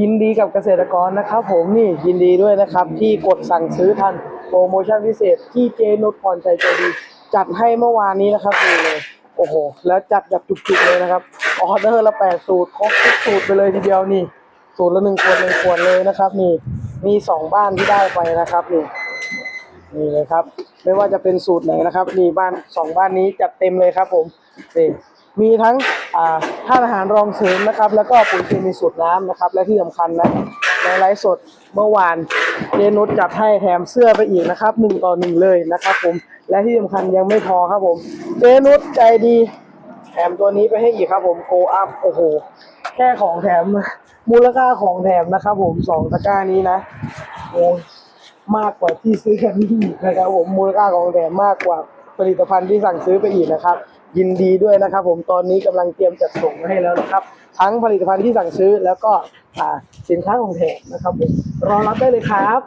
ยินดีกับเกษตรกรนะครับ ผมนี่ยินดีด้วยนะครับ ที่กดสั่งซื้อทันโปรโมชั่นพิเศษที่เจนุชพรชัยใจดี จัดให้เมื่อวานนี้นะครับนี่เลยโอ้โห แล้วจัดแบบจุกๆเลยนะครับออเดอร์ละแปดสูตรครบทุกสูตรไปเลยทีเดียวนี่สูตรละหนึ่งขวดหนึ่งขวดเลยนะครับ นี่มีสองบ้านที่ได้ไปนะครับนี่นี่เลยครับ ไม่ว่าจะเป็นสูตรไหนนะครับนี่บ้านสองบ้านนี้จัดเต็มเลยครับ ผมนี่มีทั้ง ท่าอาหารรองเสริมนะครับ แล้วก็ปุ๋ยเคมีสูตรน้ำนะครับ และที่สำคัญนะในไลฟ์สดเมื่อวานเจนุชจัดให้แถมเสื้อไปอีกนะครับหนึ่งต่อหนึ่งเลยนะครับผมและที่สำคัญยังไม่พอครับผมเจนุชใจดีแถมตัวนี้ไปให้อีกครับผมโกอัพโอ้โหแค่ของแถมมูลค่าของแถมนะครับ ผมสองตะกร้านี้นะโอ้มากกว่าที่ซื้อกันนี่อีกนะครับผมมูลค่าของแถมมากกว่า ผลิตภัณฑ์ที่สั่งซื้อไปอีกนะครับ ยินดีด้วยนะครับ ผมตอนนี้กำลังเตรียมจัดส่งให้แล้วนะครับ ทั้งผลิตภัณฑ์ที่สั่งซื้อแล้วก็สินค้าของแถมนะครับผมรอรับได้เลยครับ